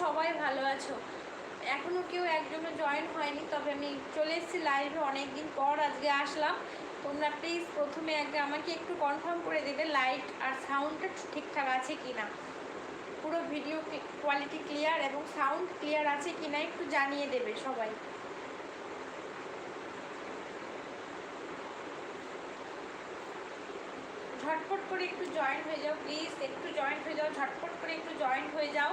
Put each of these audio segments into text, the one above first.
সবাই ভালো আছো? এখনও কেউ একজনও জয়েন হয়নি, তবে আমি চলে এসেছি লাইভে অনেক দিন পর আজকে আসলাম। তোমরা প্লিজ প্রথমে আগে আমাকে একটু কনফার্ম করে দেবে লাইট আর সাউন্ডটা ঠিকঠাক আছে কি না পুরো ভিডিও কোয়ালিটি ক্লিয়ার এবং সাউন্ড ক্লিয়ার আছে কি না একটু জানিয়ে দেবে সবাই। ঝটপট করে একটু জয়েন হয়ে যাও প্লিজ একটু জয়েন হয়ে যাও, ঝটপট করে একটু জয়েন হয়ে যাও।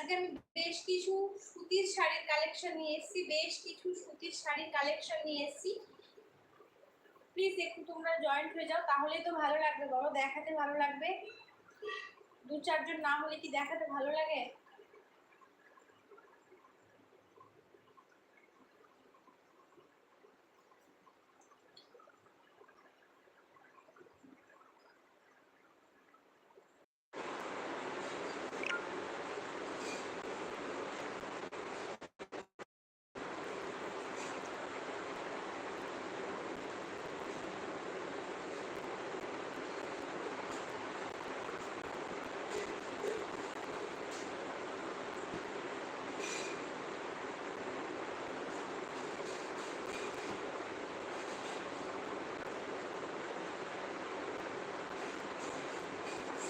আজকে আমি বেশ কিছু সুতির শাড়ির কালেকশন নিয়ে এসেছি, বেশ কিছু সুতির শাড়ির কালেকশন নিয়ে এসেছি। প্লিজ একটু তোমরা জয়েন্ট হয়ে যাও, তাহলেই তো ভালো লাগবে। বলো, দেখাতে ভালো লাগবে? দু চারজন না হলে কি দেখাতে ভালো লাগে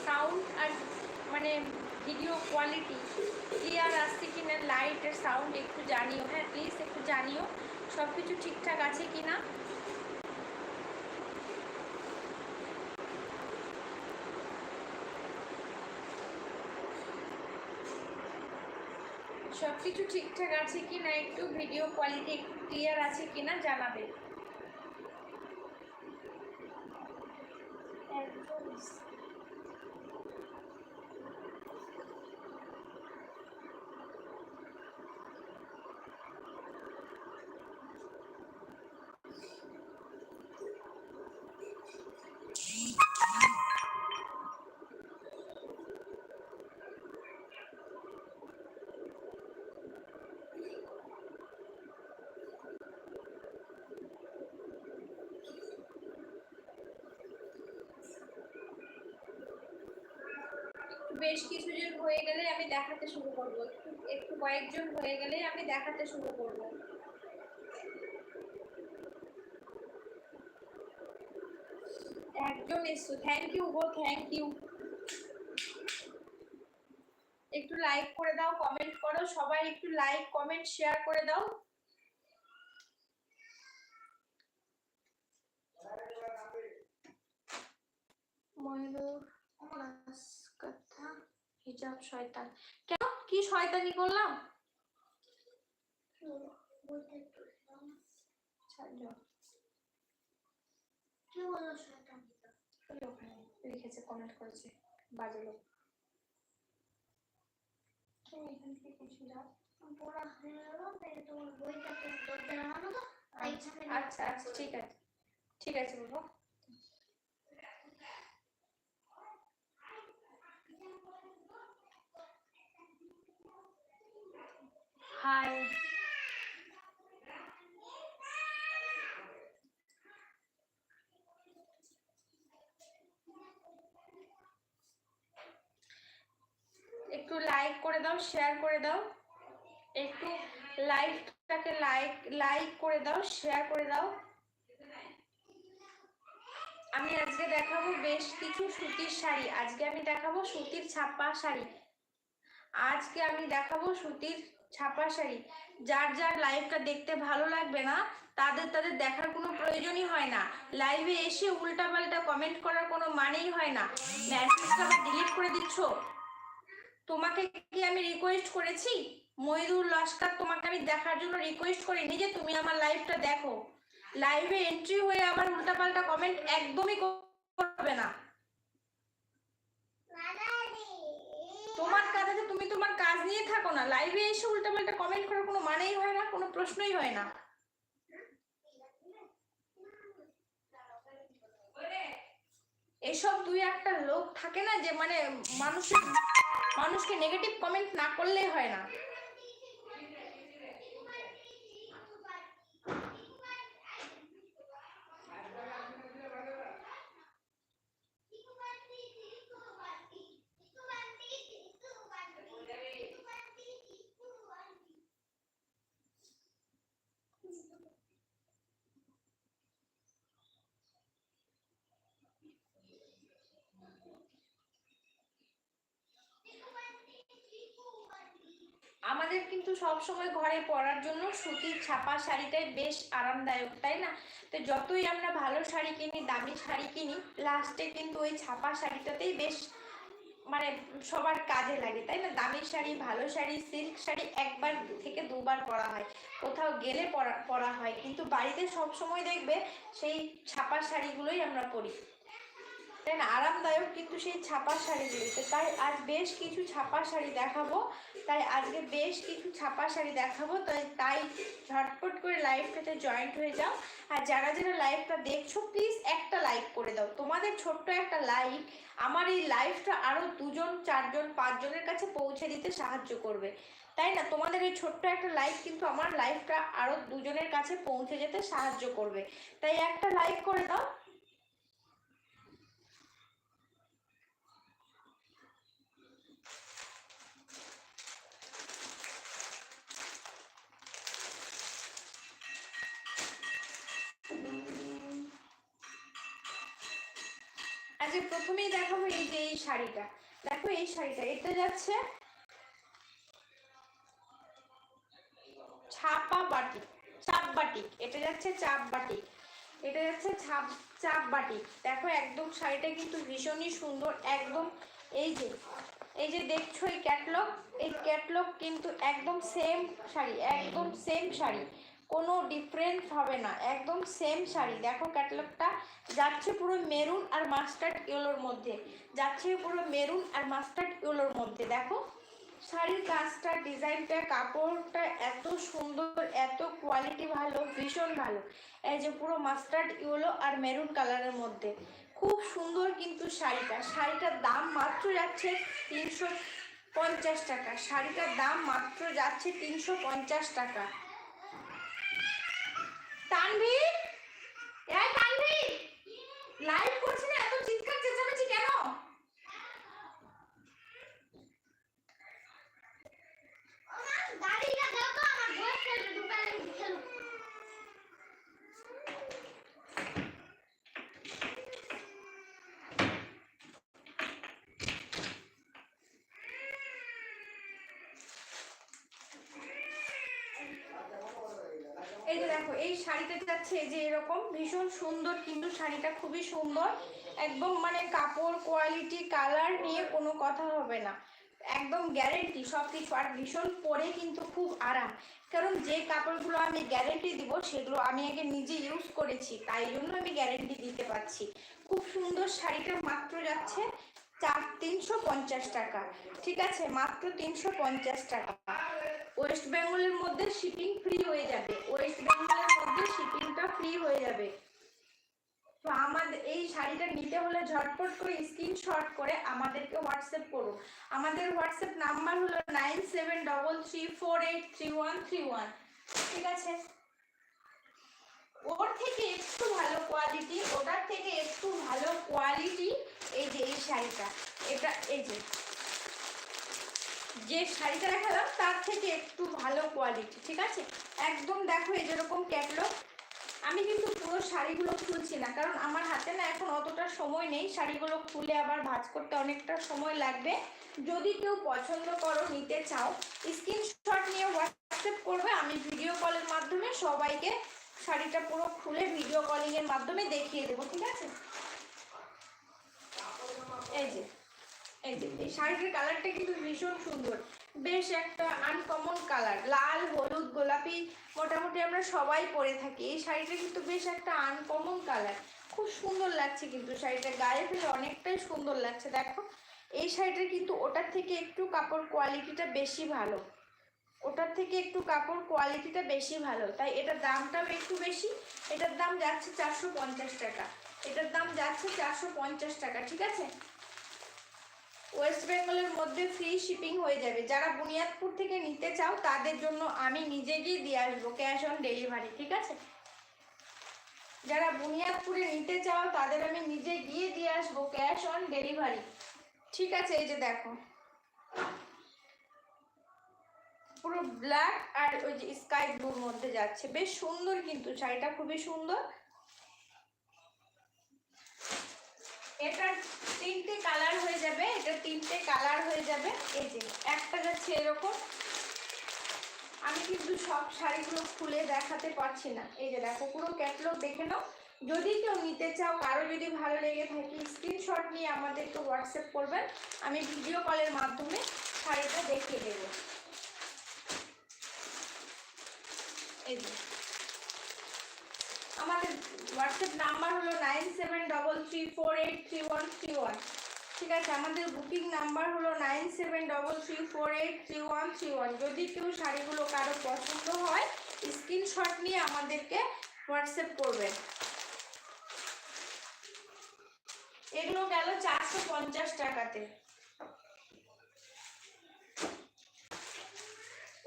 সাউন্ড আর মানে ভিডিও কোয়ালিটি ক্লিয়ার আসছে কি না লাইটের সাউন্ড একটু জানিও। হ্যাঁ প্লিজ একটু জানিও সব কিছু ঠিকঠাক আছে কি না সব কিছু ঠিকঠাক আছে কি না একটু ভিডিও কোয়ালিটি একটু ক্লিয়ার আছে কি না জানাবে বেশ কিছুজন হয়ে গেলে আমি দেখাতে শুরু করব। একটু কয়েকজন হয়ে গেলে আমি দেখাতে শুরু করব। একজন এসছো thank you go thank you একটু লাইক করে দাও কমেন্ট করো। সবাই একটু লাইক কমেন্ট শেয়ার করে দাও। ময়ূর হিজাব শয়তান। কেন? কি শয়তানি করলাম? লিখেছে কমেন্ট করেছে বাজে লোক। এখান থেকে কিছু যাও হয়ে গেল তোমার বইটা দরজা লাগানো তো আচ্ছা আচ্ছা ঠিক আছে। ঠিক আছে বাবা। হাই একটু লাইক করে দাও শেয়ার করে দাও। একটু লাইভ লাইভটাকে লাইক লাইক করে দাও শেয়ার করে দাও। আমি আজকে দেখাবো বেশ কিছু সুতির শাড়ি। আজকে আমি দেখাবো সুতির ছাপা শাড়ি। আজকে আমি দেখাবো সুতির ছাপা শাড়ি। যার যার লাইভটা দেখতে ভালো লাগবে না, তাদের তাদের দেখার কোনো প্রয়োজনই হয় না। লাইভে এসে উল্টাপাল্টা কমেন্ট করার কোনো মানেই হয় না। মেসেজটা ডিলিট করে দিচ্ছ? তোমাকে কি আমি রিকোয়েস্ট করেছি? ময়ূর, লস্কর, তোমাকে আমি দেখার জন্য রিকোয়েস্ট করিনি যে তুমি আমার লাইভটা দেখো। লাইভে এন্ট্রি হয়ে আবার উল্টাপাল্টা কমেন্ট একদমই করবে না। তোমার কাজে যে তুমি তোমার কাজ নিয়ে থাকো না। লাইভে এসে উল্টাপাল্টা কমেন্ট করার কোনো মানেই হয় না, কোনো প্রশ্নই হয় না। এসব দুই একটা লোক থাকে না যে মানে মানুষের মানুষকে নেগেটিভ কমেন্ট না করলেই হয় না। আমাদের কিন্তু সব সময় ঘরে পরার জন্য সুতির ছাপা শাড়িটাই বেশ আরামদায়ক, তাই না? তো যতই আমরা ভালো শাড়ি কিনি, দামি শাড়ি কিনি, লাস্টে কিন্তু ওই ছাপা শাড়িটাতেই বেশ মানে সবার কাজে লাগে, তাই না? দামি শাড়ি, ভালো শাড়ি, সিল্ক শাড়ি একবার থেকে দুবার পরা হয়, কোথাও গেলে পরা পরা হয়, কিন্তু বাড়িতে সব সময় দেখবে সেই ছাপা শাড়িগুলোই আমরা পরি। আরামদায়ক কিন্তু সেই ছাপা শাড়িগুলিতে তাই আজ বেশ কিছু ছাপা শাড়ি দেখাবো। তাই আজকে বেশ কিছু ছাপা শাড়ি দেখাবো। তাই তাই ঝটপট করে লাইভটাতে জয়েন্ট হয়ে যাও। আর যারা যারা লাইভটা দেখছ প্লিজ একটা লাইক করে দাও। তোমাদের ছোট্ট একটা লাইক আমার এই লাইভটা আরও দুজন, চারজন, পাঁচজনের কাছে পৌঁছে দিতে সাহায্য করবে। তাই না? তোমাদের এই ছোট্ট একটা লাইক কিন্তু আমার লাইফটা আরও দুজনের কাছে পৌঁছে যেতে সাহায্য করবে। তাই একটা লাইক করে দাও। আজকে প্রথমেই দেখাবো এই যে এই শাড়িটা। দেখো এই শাড়িটা এটা যাচ্ছে ছাপা বাটিক চাপ বাটিক এটা যাচ্ছে চাপ বাটিক এটা যাচ্ছে ছাপ, চাপ বাটিক দেখো একদম শাড়িটা কিন্তু ভীষণই সুন্দর, একদম এই যে এই যে দেখছ এই ক্যাটলগ এই ক্যাটলগ কিন্তু একদম সেম শাড়ি, একদম সেম শাড়ি। কোনো ডিফারেন্স হবে না। একদম সেম শাড়ি। দেখো ক্যাটালগটা যাচ্ছে পুরো মেরুন আর মাস্টার্ড ইয়েলোর মধ্যে। যাচ্ছে পুরো মেরুন আর মাস্টার্ড ইয়েলোর মধ্যে। দেখো শাড়ির কাজটা ডিজাইনটা কাপড়টা এত সুন্দর, এত কোয়ালিটি ভালো, ভীষণ ভালো। এই যে পুরো মাস্টার্ড ইয়েলো আর মেরুন কালারের মধ্যে। খুব সুন্দর কিন্তু শাড়িটা। শাড়িটার দাম মাত্র যাচ্ছে তিনশো পঞ্চাশ টাকা। শাড়িটার দাম মাত্র যাচ্ছে তিনশো পঞ্চাশ টাকা। তানভীর? এই তানভীর! লাইভ করছি না এত চিৎকার চেঁচামেচি কেন গাড়িটা দাও তো আমার বয়সটা ঢুকালে খেলুক এই যে দেখো, এই শাড়িটা যাচ্ছে যে এরকম ভীষণ সুন্দর, কিন্তু শাড়িটা খুবই সুন্দর। একদম মানে কাপড় কোয়ালিটি কালার নিয়ে কোনো কথা হবে না। একদম গ্যারেন্টি সব কিছু আর ভীষণ পরে কিন্তু খুব আরাম। কারণ যে কাপড়গুলো আমি গ্যারেন্টি দিব, সেগুলো আমি আগে নিজে ইউজ করেছি, তাই জন্য আমি গ্যারেন্টি দিতে পারছি। খুব সুন্দর শাড়িটা মাত্র যাচ্ছে চার তিনশো পঞ্চাশ টাকা। ঠিক আছে? মাত্র তিনশো পঞ্চাশ টাকা। ওয়েস্ট বেঙ্গলের মধ্যে শিপিং ফ্রি হয়ে যাবে। ওয়েস্ট বেঙ্গলের মধ্যে শিপিংটা ফ্রি হয়ে যাবে। তো আমাদের, এই শাড়িটা নিতে হলে ঝটপট করে স্ক্রিনশট করে আমাদেরকে হোয়াটসঅ্যাপ করুন। আমাদের হোয়াটসঅ্যাপ নাম্বার হলো nine seven double three four eight three one three one ঠিক আছে? ওর থেকে একটু ভালো কোয়ালিটি ওটার থেকে একটু ভালো কোয়ালিটি এই যে, এই শাড়িটা। এটা, এই যে। যে শাড়িটা দেখালাম, তার থেকে একটু ভালো কোয়ালিটি ঠিক আছে? একদম দেখো এই যেরকম ক্যাটলগ আমি কিন্তু পুরো শাড়িগুলো খুলছি না, কারণ আমার হাতে না এখন অতটা সময় নেই, শাড়িগুলো খুলে আবার ভাজ করতে অনেকটা সময় লাগবে। যদি কেউ পছন্দ করো, নিতে চাও স্ক্রিনশট নিয়ে হোয়াটসঅ্যাপ করবে, আমি ভিডিও কলের মাধ্যমে সবাইকে শাড়িটা পুরো খুলে ভিডিও কলিংয়ের মাধ্যমে দেখিয়ে দেবো, ঠিক আছে? এই যে। এই যে, এই শাড়িটার কালারটা কিন্তু ভীষণ সুন্দর। বেশ একটা আনকমন কালার লাল, হলুদ, গোলাপি, মোটামুটি আমরা সবাই পরে থাকি। এই শাড়িটা কিন্তু বেশ একটা আনকমন কালার খুব সুন্দর লাগছে কিন্তু শাড়িটা গায়ে ফেলে অনেকটাই সুন্দর লাগছে। দেখো, এই শাড়িটার কিন্তু ওটার থেকে একটু কাপড় কোয়ালিটিটা বেশি ভালো। ওটার থেকে একটু কাপড় কোয়ালিটিটা বেশি ভালো। তাই এটার দামটাও একটু বেশি। এটার দাম যাচ্ছে চারশো পঞ্চাশ টাকা। এটার দাম যাচ্ছে চারশো পঞ্চাশ টাকা, ঠিক আছে? ওয়েস্ট বেঙ্গলের মধ্যে ফ্রি শিপিং হয়ে যাবে। যারা বুনিয়াদপুর থেকে নিতে চাও, তাদের জন্য আমি নিজে গিয়ে দিয়ে আসব ক্যাশ অন ডেলিভারি ঠিক আছে? যারা বুনিয়াদপুরে নিতে চাও, তাদের আমি নিজে গিয়ে দিয়ে আসব ক্যাশ অন ডেলিভারি ঠিক আছে, এই যে দেখো। পুরো ব্ল্যাক আর ওই যে স্কাই ব্লুর মধ্যে যাচ্ছে। বেশ সুন্দর কিন্তু, শাড়িটা খুবই সুন্দর। এটার তিনটে কালার হয়ে যাবে এটা তিনটে কালার হয়ে যাবে। এই যে, একটা যাচ্ছে এরকম। আমি কিন্তু সব শাড়িগুলো খুলে দেখাতে পারছি না। এই যে দেখো, পুরো ক্যাটলগ দেখে নাও। যদি কেউ নিতে চাও, কারও যদি ভালো লেগে থাকে স্ক্রিনশট নিয়ে আমাদেরকে হোয়াটসঅ্যাপ করবেন। আমি ভিডিও কলের মাধ্যমে শাড়িটা দেখিয়ে দেবো। এই যে আমাদের হোয়াটসঅ্যাপ নাম্বার হলো nine seven double three four eight three one three one ঠিক আছে, আমাদের বুকিং নাম্বার হলো nine seven double three four eight three one three one যদি কেউ শাড়িগুলো কারও পছন্দ হয় স্ক্রিনশট নিয়ে আমাদেরকে হোয়াটসঅ্যাপ করবেন এগুলো গেল চারশো পঞ্চাশ টাকাতে।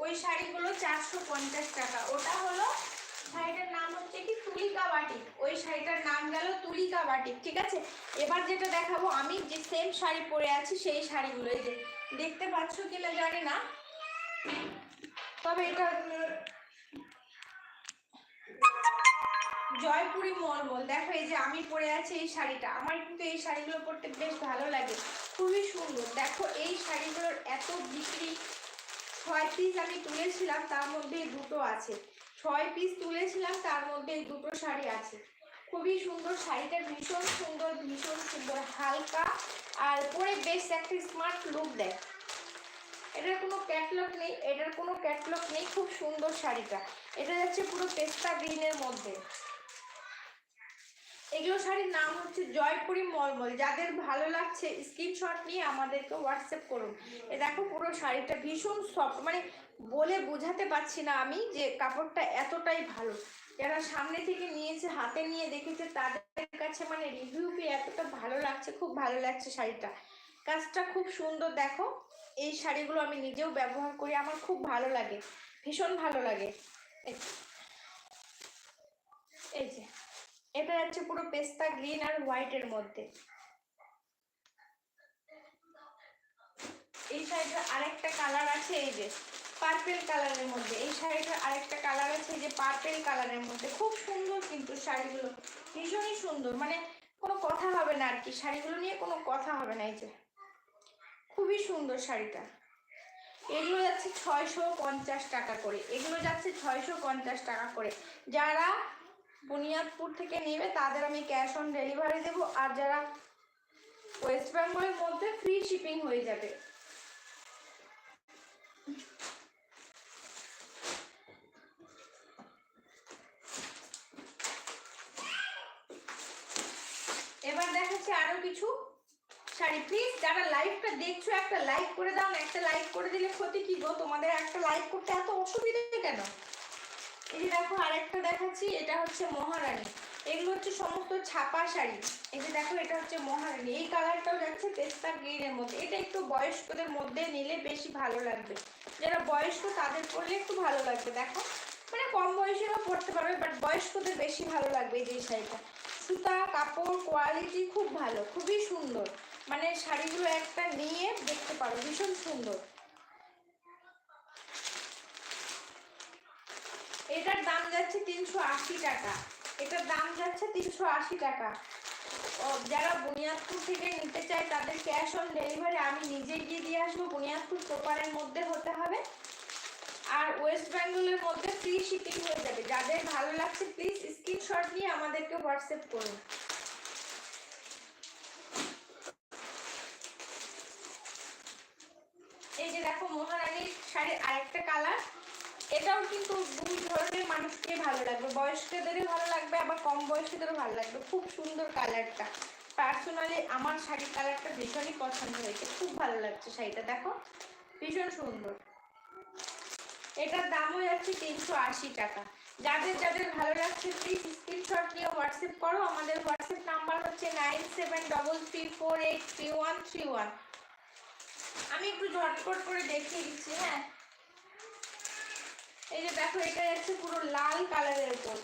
ওই শাড়িগুলো চারশো পঞ্চাশ টাকা। ওটা হলো শাড়িটার নাম হচ্ছে কি? তুলিকা বাটিক ওই শাড়িটার নাম গেল তুলিকা বাটিক ঠিক আছে? এবার যেটা দেখাবো, আমি যে সেম শাড়ি পরে আছি, সেই শাড়িগুলো যে, দেখতে পাচ্ছ কিনা জানি না। তবে এটা জয়পুরি মলমল দেখো, এই যে আমি পরে আছি এই শাড়িটা। আমার কিন্তু এই শাড়িগুলো পরতে বেশ ভালো লাগে। খুবই সুন্দর। দেখো, এই শাড়িগুলোর এত বিক্রি, ছয় পিস আমি তুলেছিলাম, তার মধ্যে দুটো আছে। ছয় পিস তুলেছিলাম, তার মধ্যে এই দুটো শাড়ি আছে। খুবই সুন্দর শাড়িটা, ভীষণ সুন্দর ভীষণ সুন্দর, হালকা। আর পরে বেশ একটা স্মার্ট লুক দেয় এটার কোনো ক্যাটলগ নেই, এটার কোনো ক্যাটলগ নেই, খুব সুন্দর শাড়িটা। এটা যাচ্ছে পুরো পেস্তা গ্রিনের মধ্যে। এগুলো শাড়ির নাম হচ্ছে জয়পুরি মলমল। যাদের ভালো লাগছে স্ক্রিনশট নিয়ে আমাদেরকে হোয়াটসঅ্যাপ করুন। এ দেখো পুরো শাড়িটা ভীষণ সফট মানে বলে বোঝাতে পারছি না আমি যে কাপড়টা এতটাই ভালো। যারা সামনে থেকে নিয়েছে, হাতে নিয়ে দেখেছে, তাদের কাছে মানে রিভিউ পেয়ে এতটা ভালো লাগছে, খুব ভালো লাগছে শাড়িটা। কাজটা খুব সুন্দর, দেখো। এই শাড়িগুলো আমি নিজেও ব্যবহার করি, আমার খুব ভালো লাগে, ভীষণ ভালো লাগে। এই যে। এটা যাচ্ছে পুরো পেস্তা গ্রিন আর হোয়াইটের মধ্যে। এই শাড়িটার আরেকটা কালার আছে, এই যে। পার্পেল কালারের মধ্যে। এই শাড়িটার আরেকটা কালার আছে যে পার্পেল কালারের মধ্যে। খুব সুন্দর কিন্তু শাড়িগুলো। ভীষণই সুন্দর। মানে কোনো কথা হবে না আর কি শাড়িগুলো নিয়ে কোনো কথা হবে না এই যে। খুবই সুন্দর শাড়িটা। এগুলো যাচ্ছে ছয়শো পঞ্চাশ টাকা করে। এগুলো যাচ্ছে ছয়শো পঞ্চাশ টাকা করে। যারা বুনিয়াদপুর থেকে নেবে, তাদের আমি ক্যাশ অন ডেলিভারি দেবো। আর যারা ওয়েস্ট বেঙ্গলের মধ্যে ফ্রি শিপিং হয়ে যাবে। এবার আরও কিছু? শাড়ি প্লিজ যারা লাইভটা দেখছ, একটা লাইক করে দাও না একটা লাইক করে দিলে ক্ষতি কি গো? তোমাদের একটা লাইক করতে এত অসুবিধা কেন? এই দেখো, আরেকটা দেখাচ্ছি, এটা হচ্ছে মহারানী। এগুলো হচ্ছে সমস্ত ছাপা শাড়ি। এই যে দেখো, এটা হচ্ছে মহারানী। এই কালারটাও যাচ্ছে পেস্তা গ্রিনের মধ্যে। এটা একটু বয়স্কদের মধ্যে নিলে বেশি ভালো লাগবে। যারা বয়স্ক, তাদের পরলে একটু ভালো লাগবে, দেখো। মানে কম বয়সীরাও পরতে পারবে বাট বয়স্কদের বেশি ভালো লাগবে এই যে শাড়িটা। সুতা, কাপড় কোয়ালিটি খুব ভালো, খুবই সুন্দর। মানে শাড়িগুলো একটা নিয়ে দেখতে পারো, ভীষণ সুন্দর। এটার দাম যাচ্ছে তিনশো আশি টাকা। এটার দাম যাচ্ছে তিনশো আশি টাকা। যারা বুনিয়াদপুর থেকে নিতে চায়, তাদের ক্যাশ অন ডেলিভারি আমি নিজে গিয়ে দিয়ে আসব। বুনিয়াদপুর প্রপারের মধ্যে হতে হবে। আর ওয়েস্ট বেঙ্গলের মধ্যে ফ্রি শিপিং হয়ে যাবে। যাদের ভালো লাগছে প্লিজ স্ক্রিনশট নিয়ে আমাদেরকে হোয়াটসঅ্যাপ করুন। এই যে দেখো, মহারানীর শাড়ির আরেকটা কালার এটাও কিন্তু দুই ধরনের মানুষকে ভালো লাগবে। বয়স্কদেরও ভালো লাগবে, আবার কম বয়সীদেরও ভালো লাগবে। খুব সুন্দর কালারটা পার্সোনালি আমার শাড়ির কালারটা ভীষণই পছন্দ হয়েছে। খুব ভালো লাগছে শাড়িটা, দেখো। ভীষণ সুন্দর। এটার দামও যাচ্ছে তিনশো আশি টাকা। যাদের যাদের ভালো লাগছে প্লিজ স্ক্রিনশট নিয়ে হোয়াটসঅ্যাপ করো। আমাদের হোয়াটসঅ্যাপ নাম্বার হচ্ছে nine seven double three four eight three one three one আমি একটু ঝটপট করে দেখিয়ে দিচ্ছি হ্যাঁ? এই যে দেখো, এটা যাচ্ছে পুরো লাল কালারের উপর।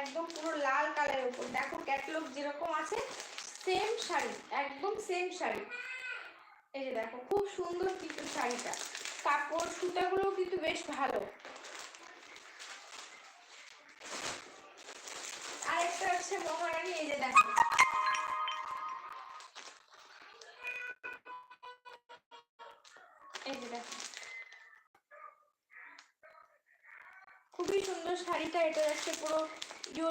একদম পুরো লাল কালারের উপর। দেখো ক্যাটলগ যেরকম আছে সেম শাড়ি, একদম সেম শাড়ি। এই যে দেখো, খুব সুন্দর কিন্তু শাড়িটা। কাপড় সুতাগুলোও কিন্তু বেশ ভালো। আরেকটা হচ্ছে মহারানী, এই যে দেখো। এই খুবই সুন্দর শাড়িটা, এটা হচ্ছে পুরো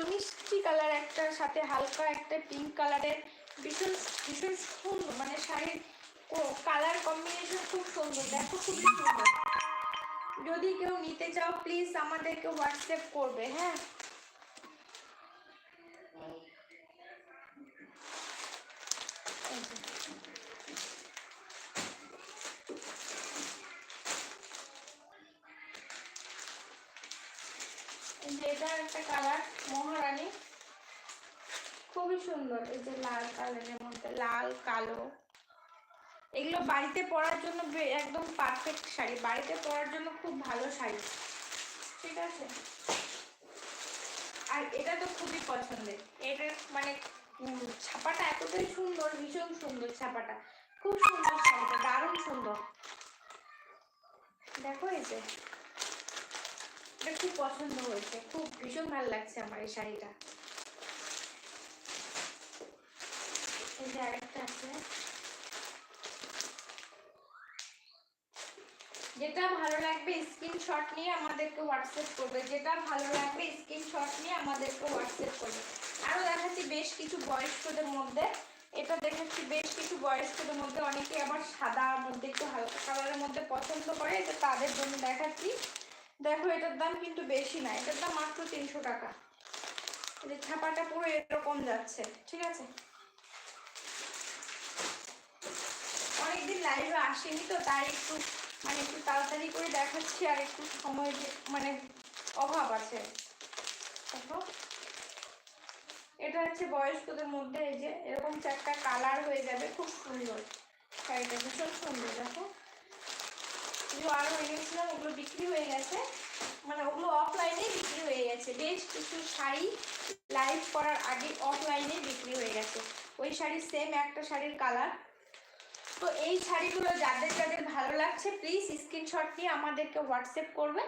মিষ্টি কালার একটা সাথে হালকা, একটা পিঙ্ক কালারের। ভীষণ ভীষণ সুন্দর মানে শাড়ির কালার কম্বিনেশন খুব সুন্দর, দেখো খুবই সুন্দর। যদি কেউ নিতে চাও প্লিজ আমাদেরকে হোয়াটসঅ্যাপ করবে হ্যাঁ? এই যে। এই যে এটা একটা কালার মহারানী। খুবই সুন্দর, এই যে লাল কালারের মধ্যে, লাল, কালো। এগুলো বাড়িতে পরার জন্য একদম পারফেক্ট শাড়ি। বাড়িতে পরার জন্য খুব ভালো শাড়ি। ঠিক আছে? আর এটা তো খুবই পছন্দের। এটার মানে ছাপাটা এতটাই সুন্দর, ভীষণ সুন্দর ছাপাটা। খুব সুন্দর শাড়িটা, দারুণ সুন্দর। দেখো এই যে। এটা খুব পছন্দ হয়েছে। খুব ভীষণ ভালো লাগছে আমার এই শাড়িটা। এই আরেকটা আছে। যেটা ভালো লাগবে স্ক্রিনশট নিয়ে আমাদেরকে হোয়াটসঅ্যাপ করবে। যেটা ভালো লাগবে স্ক্রিনশট নিয়ে আমাদেরকে হোয়াটসঅ্যাপ করবে। আরও দেখাচ্ছি বেশ কিছু বয়স্কদের মধ্যে। এটা দেখাচ্ছি বেশ কিছু বয়স্কদের মধ্যে। অনেকে আবার সাদার মধ্যে একটু হালকা কালারের মধ্যে পছন্দ করে। এটা তাদের জন্য দেখাচ্ছি। দেখো, এটার দাম কিন্তু বেশি না। এটার দাম মাত্র তিনশো টাকা। যে ছাপাটা পুরো এরকম যাচ্ছে, ঠিক আছে? অনেকদিন লাইভে আসেনি তো, তাই একটু মানে একটু তাড়াতাড়ি করে দেখাচ্ছি আর একটু সময় যে- মানে অভাব আছে। দেখো। এটা হচ্ছে বয়স্কদের মধ্যে এই যে এরকম চারটা কালার হয়ে যাবে, খুব সুন্দর। শাড়িটা ভীষণ সুন্দর, দেখো। এগুলো আরও গেছিলাম ওগুলো বিক্রি হয়ে গেছে। মানে ওগুলো অফলাইনে বিক্রি হয়ে গেছে। বেশ কিছু শাড়ি লাইভ করার আগে অফলাইনে বিক্রি হয়ে গেছে। ওই শাড়ির সেম একটা শাড়ির কালার তো এই শাড়িগুলো যাদের যাদের ভালো লাগছে প্লিজ স্ক্রিনশট নিয়ে আমাদেরকে হোয়াটসঅ্যাপ করবে।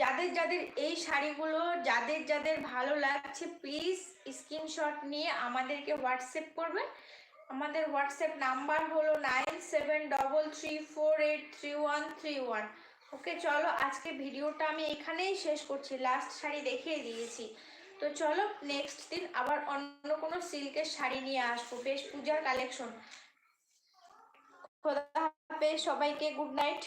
যাদের যাদের এই শাড়িগুলো যাদের যাদের ভালো লাগছে প্লিজ স্ক্রিনশট নিয়ে আমাদেরকে হোয়াটসঅ্যাপ করবে। আমাদের হোয়াটসঅ্যাপ নাম্বার হলো nine seven double three four eight three one three one okay চলো আজকে ভিডিওটা আমি এখানেই শেষ করছি। লাস্ট শাড়ি দেখিয়ে দিয়েছি। তো চলো নেক্সট দিন আবার অন্য কোনো সিল্কের শাড়ি নিয়ে আসব। বেশ পূজার কালেকশন খোদা হাফেজ সবাইকে গুড নাইট